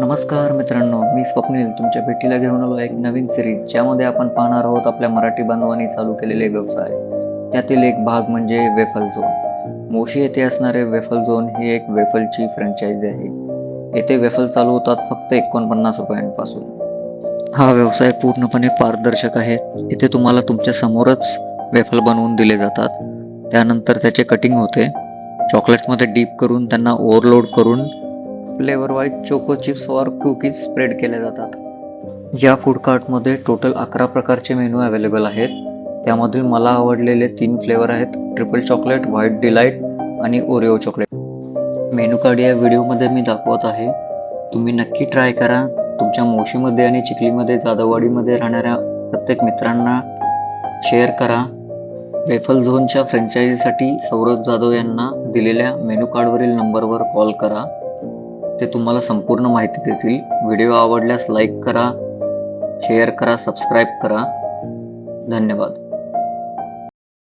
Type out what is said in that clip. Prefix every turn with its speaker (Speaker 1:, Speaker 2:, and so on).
Speaker 1: नमस्कार मित्रांनो मी स्वप्नील तुमच्या भेटीला घेऊन आलो एक नवीन सिरीज ज्यामध्ये आपण पाहणार आहोत आपल्या मराठी बांधवांनी चालू केलेले व्यवसाय. त्यातील एक भाग म्हणजे वेफल झोन. मोशी येथे असणारे वेफल झोन ही एक वेफलची फ्रँचायझी आहे. येथे वेफल चालू होतात फक्त एकोणपन्नास रुपयांपासून. हा व्यवसाय पूर्णपणे पारदर्शक आहे. इथे तुम्हाला तुमच्या समोरच वेफल बनवून दिले जातात. त्यानंतर त्याचे कटिंग होते. चॉकलेटमध्ये डीप करून त्यांना ओव्हरलोड करून फ्लेवरवाईज चोको चिप्स और कुकीज स्प्रेड केल्या जातात. या फूड कार्टमध्ये टोटल अकरा प्रकारचे मेनू अवेलेबल आहेत. त्यामधील मला आवडलेले तीन फ्लेवर आहेत ट्रिपल चॉकलेट व्हाईट डिलाईट आणि ओरिओ चॉकलेट मेनू कार्ड या व्हिडिओमध्ये मी दाखवत आहे. तुम्ही नक्की ट्राय करा. तुमच्या मोशीमध्ये आणि चिखलीमध्ये जाधववाडीमध्ये राहणाऱ्या प्रत्येक मित्रांना शेअर करा. वेफल झोनच्या फ्रँचायझीसाठी सौरभ जाधव यांना दिलेल्या मेनू कार्डवरील नंबरवर कॉल करा. ते तुम्हाला संपूर्ण माहिती देतील. व्हिडिओ आवडल्यास लाईक करा शेअर करा सबस्क्राईब करा. धन्यवाद.